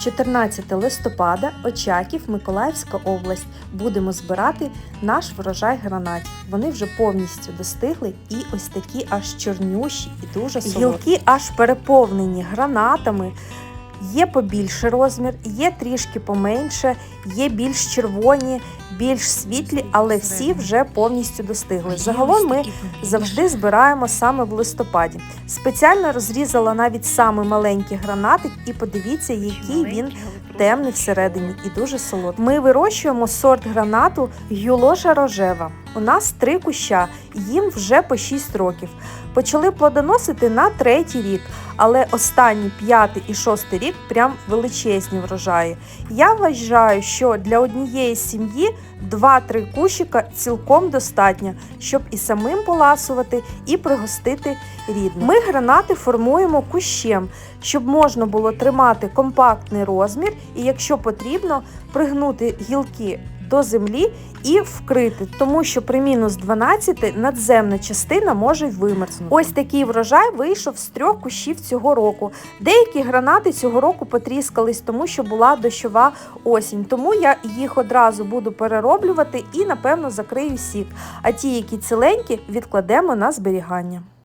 14 листопада, Очаків, Миколаївська область. Будемо збирати наш врожай гранатів. Вони вже повністю достигли і ось такі аж чорнющі і дуже солодкі. Гілки аж переповнені гранатами. Є побільший розмір, є трішки поменше, є більш червоні, більш світлі, але всі вже повністю достигли. Загалом ми завжди збираємо саме в листопаді. Спеціально розрізала навіть самий маленький гранатик, і подивіться, який він темний всередині і дуже солодкий. Ми вирощуємо сорт гранату гюложа рожева. У нас три куща, їм вже по 6 років. Почали плодоносити на третій рік, але останній п'ятий і шостий рік прям величезні врожаї. Я вважаю, що для однієї сім'ї 2-3 кущика цілком достатньо, щоб і самим поласувати, і пригостити рідних. Ми гранати формуємо кущем, щоб можна було тримати компактний розмір, і якщо потрібно, пригнути гілки до землі і вкрити, тому що при мінус 12 надземна частина може вимерзнути. Ось такий врожай вийшов з трьох кущів цього року. Деякі гранати цього року потріскались, тому що була дощова осінь. Тому я їх одразу буду перероблювати і напевно закрию сік. А ті, які ціленькі, відкладемо на зберігання.